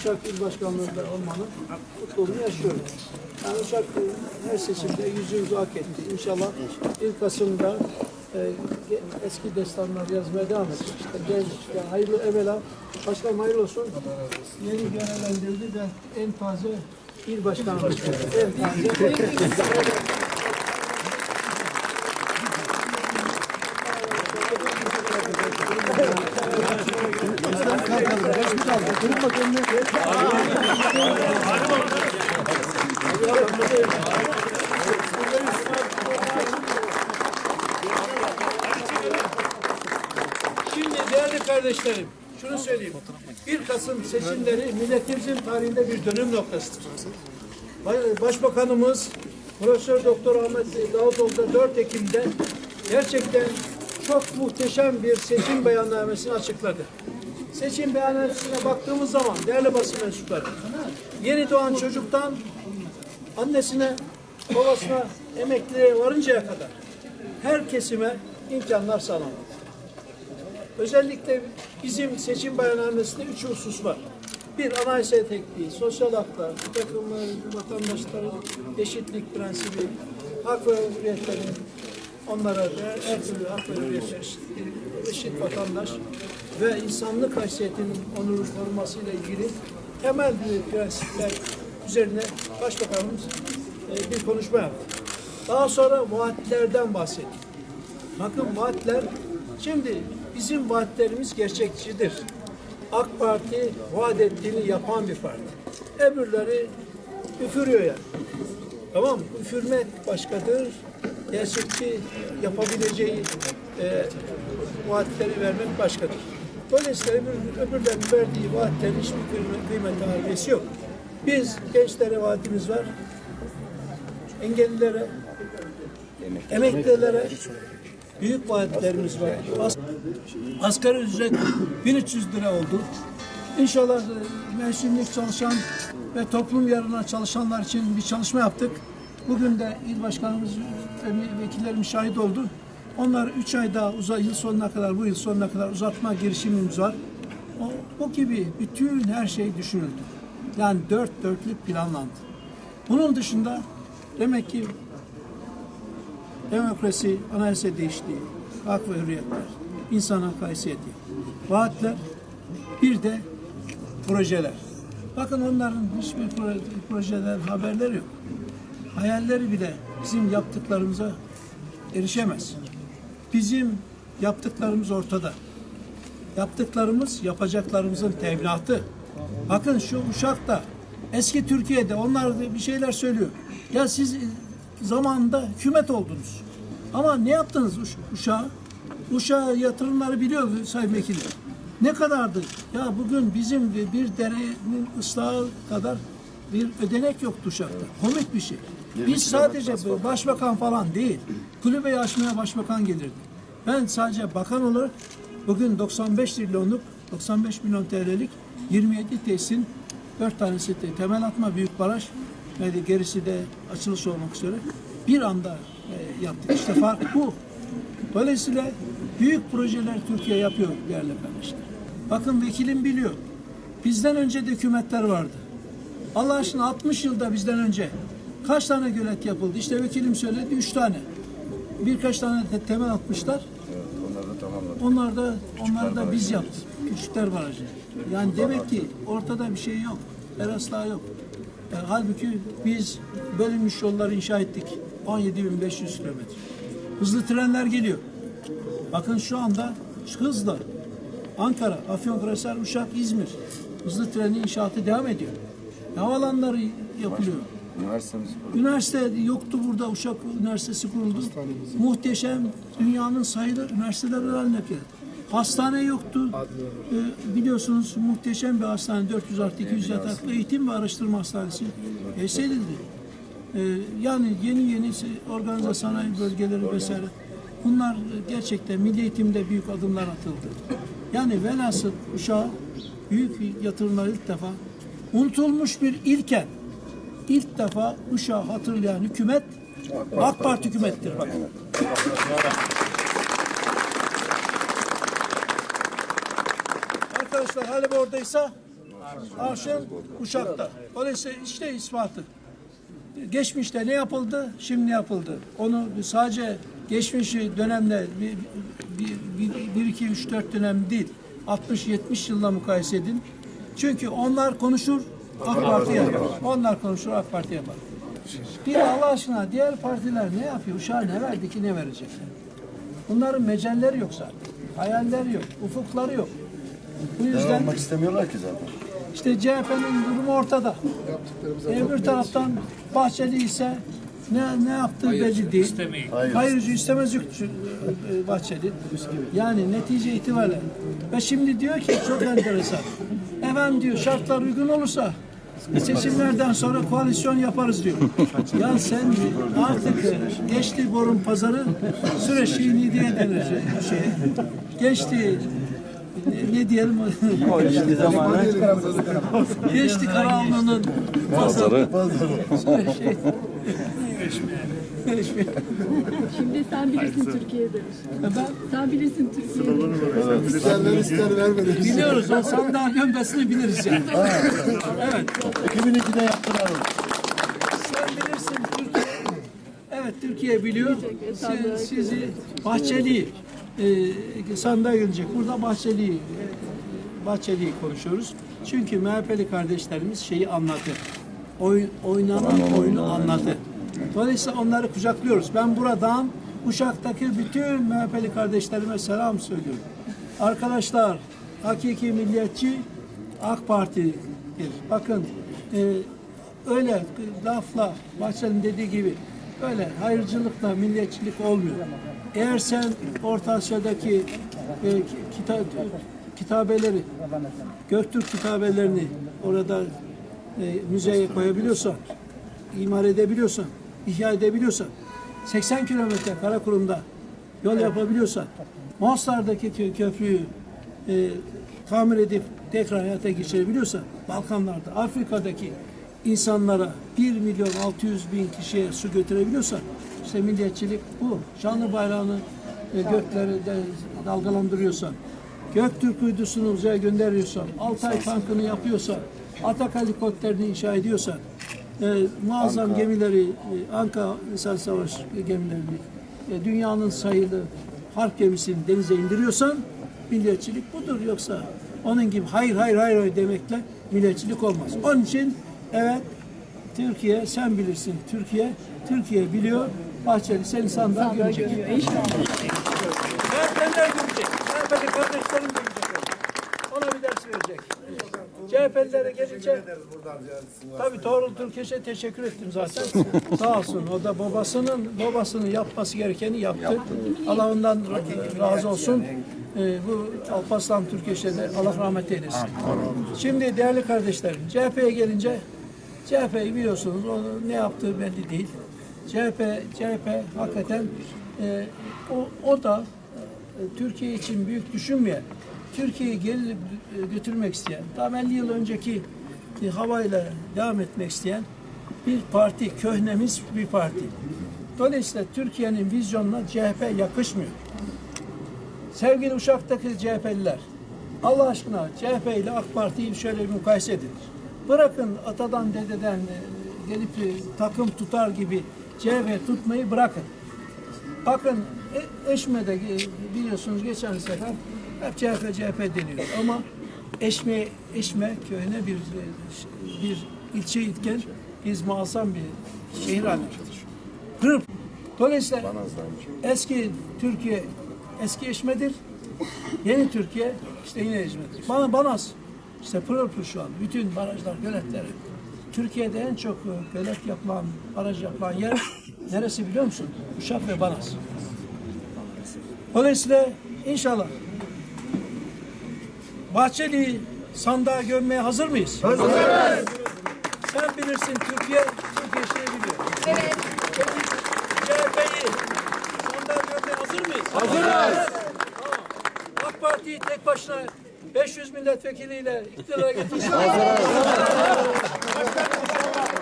Uşak İl Başkanlığı'nda olmanın mutluluğunu yaşıyorum. Yani Uşak her seçimde yüzümüzü hak etti. İnşallah 1 Kasım'da e, eski destanlar yazmaya devam edecek. İşte genç, hayırlı evvela. Başkanım hayırlı olsun. Yeni görevlendirildi de en taze il başkanımız. En taze. Şimdi değerli kardeşlerim, şunu söyleyeyim. 1 Kasım seçimleri milletimizin tarihinde bir dönüm noktasıdır. Başbakanımız Profesör Doktor Ahmet Davutoğlu da 4 Ekim'de gerçekten çok muhteşem bir seçim beyannamesini açıkladı. Seçim beyannamesine baktığımız zaman değerli basın mensupları, yeni doğan çocuktan annesine, babasına, emekliliğe varıncaya kadar her kesime imkanlar sağlandı. Özellikle bizim seçim beyannamesinde üç husus var. Bir, anayasa tekniği, sosyal haklar, bir takım e, vatandaşların eşitlik prensibi, hak ve hürriyetlerin onlara her türlü hak ve hürriyetler eşit, vatandaş ve insanlık haysiyetinin onurun korunmasıyla ilgili temel prensipler üzerine Başbakanımız e, bir konuşma yaptı. Daha sonra vaatlerden bahsetti. Bakın vaatler, şimdi bizim vaatlerimiz gerçekçidir. AK Parti vaat ettiğini yapan bir parti. Öbürleri üfürüyor yani. Tamam mı? Üfürmek başkadır. Gerçekçi yapabileceği e, vaatleri vermek başkadır. Dolayısıyla öbür, öbürlerin verdiği vaatlerin hiçbir kıymet harbiyesi yok. Biz gençlere vaatimiz var. Engellilere, emeklilere büyük vaatlerimiz var. As asgari ücret 1300 lira oldu. İnşallah e, mevsimlik çalışan ve toplum yarına çalışanlar için bir çalışma yaptık. Bugün de il başkanımız ve vekillerimiz şahit oldu. Onlar 3 ay daha uza, yıl sonuna kadar, bu yıl sonuna kadar uzatma girişimimiz var. O, o gibi bütün her şey düşünüldü. Yani dört dörtlük planlandı. Bunun dışında demek ki demokrasi, anayasa değişikliği, hak ve hürriyetler, insan hak haysiyeti, vaatler, bir de projeler. Bakın onların hiçbir proje, projeden haberleri yok. Hayalleri bile bizim yaptıklarımıza erişemez. Bizim yaptıklarımız ortada. Yaptıklarımız yapacaklarımızın teminatı. Bakın şu Uşak'ta eski Türkiye'de onlar bir şeyler söylüyor. Ya siz zamanında hükümet oldunuz. Ama ne yaptınız Uş Uşak'a? Uşak'a yatırımları biliyor Sayın Vekilim. Ne kadardı? Ya bugün bizim bir derenin ıslahı kadar bir ödenek yoktu Uşak'ta. Komik bir şey. Biz sadece başbakan falan değil, kulübeyi açmaya başbakan gelirdi. Ben sadece bakan olarak bugün 95 trilyonluk, 95 milyon TL'lik 27 tesisin 4 tanesi de temel atma büyük baraj ve gerisi de açılış olmak üzere bir anda e, yaptık. İşte fark bu. Dolayısıyla büyük projeler Türkiye yapıyor değerli kardeşler. Bakın vekilim biliyor. Bizden önce de hükümetler vardı. Allah aşkına 60 yılda bizden önce kaç tane gölet yapıldı? İşte vekilim söyledi 3 tane. Birkaç tane de temel atmışlar. Onlar da onlar da biz yaptık. Küçükler Barajı. Yani demek ki ortada bir şey yok. Teraslar yok. E, halbuki biz bölünmüş yolları inşa ettik. 17.500 kilometre. Hızlı trenler geliyor. Bakın şu anda hızla Ankara, Afyonkarahisar, Uşak, İzmir hızlı treni inşaatı devam ediyor. Havalanları yapılıyor. Üniversitemiz Üniversite yoktu burada. Uşak Üniversitesi kuruldu. Muhteşem dünyanın sayılı üniversiteler haline geldi. Hastane yoktu. Ee, biliyorsunuz muhteşem bir hastane. 400 artı 200 yataklı eğitim ve araştırma hastanesi tesis edildi. Ee, yani yeni yeni organize sanayi bölgeleri vesaire. Bunlar gerçekten milli eğitimde büyük adımlar atıldı. Yani velhasıl Uşak'a büyük yatırımlar ilk defa unutulmuş bir ilken ilk defa Uşak'ı hatırlayan hükümet AK Parti hükümettir. Bakın. Arkadaşlar Halep oradaysa arşın Uşak'ta. Dolayısıyla işte ispatı. Geçmişte ne yapıldı, şimdi ne yapıldı? Onu sadece geçmişi dönemde bir, bir, bir, bir iki, üç, dört dönem değil, 60-70 yılla mukayese edin. Çünkü onlar konuşur, AK Parti yapar. Onlar konuşur, AK Parti yapar. Bir Allah aşkına diğer partiler ne yapıyor? Uşağa ne verdi ki ne verecekler? Bunların mecelleri yok zaten. Hayalleri yok, ufukları yok. Bu yüzden Olmak istemiyorlar ki zaten. İşte CHP'nin durumu ortada. Öbür taraftan Bahçeli ise ne ne yaptığı belli değil. Hayır. Hayırcı istemez e, Bahçeli. Yani netice itibariyle. Ve şimdi diyor ki çok enteresan. Efendim diyor şartlar uygun olursa seçimlerden sonra koalisyon yaparız diyor. Ya sen artık geçti borun pazarı süreçliğini diye denir şey. Geçti ne, ne diyelim geçti Karahanlı'nın pazarı. Şey, Şimdi sen bilirsin Türkiye'de. ben Sen bilirsin Türkiye'de. İsterler ister vermedi. biliyoruz o sandığa gömbesini biliriz yani. evet. 2002'de yaptılar onu. Sen bilirsin Türkiye. Evet Türkiye biliyor. Siz, sizi Bahçeli e, sandığa gelecek. Burada Bahçeli e, Bahçeli'yi konuşuyoruz. Çünkü MHP'li kardeşlerimiz şeyi anladı. Oy, oynanan oyunu anladı. Dolayısıyla onları kucaklıyoruz. Ben buradan Uşak'taki bütün MHP'li kardeşlerime selam söylüyorum. Arkadaşlar, hakiki milliyetçi AK Parti'dir. Bakın e, öyle lafla Bahçeli'nin dediği gibi öyle hayırcılıkla milliyetçilik olmuyor. Eğer sen Orta Asya'daki e, kita, kitabeleri, Göktürk kitabelerini orada e, müzeye koyabiliyorsan, imar edebiliyorsan, ihya edebiliyorsan, 80 kilometre Karakurum'da yol yapabiliyorsan, Mostar'daki kö- köprüyü e, tamir edip tekrar hayata geçirebiliyorsan, Balkanlarda, Afrika'daki insanlara 1 milyon 600 bin kişiye su götürebiliyorsan, işte milliyetçilik bu. Şanlı bayrağını e, gökleri de dalgalandırıyorsan, Göktürk uydusunu uzaya gönderiyorsan, Altay tankını yapıyorsan, Atak helikopterini inşa ediyorsan, e, muazzam gemileri, e, Anka Sel Savaş gemilerini, e, dünyanın sayılı harp gemisini denize indiriyorsan milliyetçilik budur. Yoksa onun gibi hayır hayır hayır, hayır demekle milliyetçilik olmaz. Onun için evet Türkiye sen bilirsin Türkiye Türkiye biliyor Bahçeli seni sandığa görecek. MHP'ler görecek. MHP'li kardeşlerim görecek. Ona bir ders verecek. CHP'lilere gelince tabii Tuğrul Türkeş'e teşekkür ettim zaten. Sağ olsun. O da babasının babasının yapması gerekeni yaptı. Allah ondan ra- razı olsun. Ee, bu Alparslan Türkeş'e de Allah rahmet eylesin. Şimdi değerli kardeşlerim CHP'ye gelince CHP'yi biliyorsunuz o ne yaptığı belli değil. CHP CHP hakikaten e, o, o da e, Türkiye için büyük düşünmeyen, Türkiye'yi geri e, götürmek isteyen, tam 50 yıl önceki e, havayla devam etmek isteyen bir parti, köhnemiz bir parti. Dolayısıyla Türkiye'nin vizyonuna CHP yakışmıyor. Sevgili Uşak'taki CHP'liler, Allah aşkına CHP ile AK Parti'yi şöyle bir mukayese edin. Bırakın atadan dededen e, gelip e, takım tutar gibi CHP tutmayı bırakın. Bakın e- Eşme'de biliyorsunuz geçen sefer hep CHP CHP deniyor ama Eşme Eşme köyüne bir bir ilçe itken biz muazzam bir şehir haline. Pırıl. Dolayısıyla eski Türkiye eski Eşme'dir. Yeni Türkiye işte yine Eşme'dir. Bana Banas işte pırıl pırıl şu an bütün barajlar, göletleri. Türkiye'de en çok e, gölet yapılan, baraj yapılan yer neresi biliyor musun? Uşak ve Banas. Dolayısıyla inşallah Bahçeli sandığa gömmeye hazır mıyız? Hazırız. Sen bilirsin Türkiye, Türkiye şey biliyor. Evet. CHP'yi sandığa gömmeye hazır mıyız? Hazırız. Tamam. AK Parti'yi tek başına 500 milletvekiliyle iktidara getirsin. Hazırız. ました。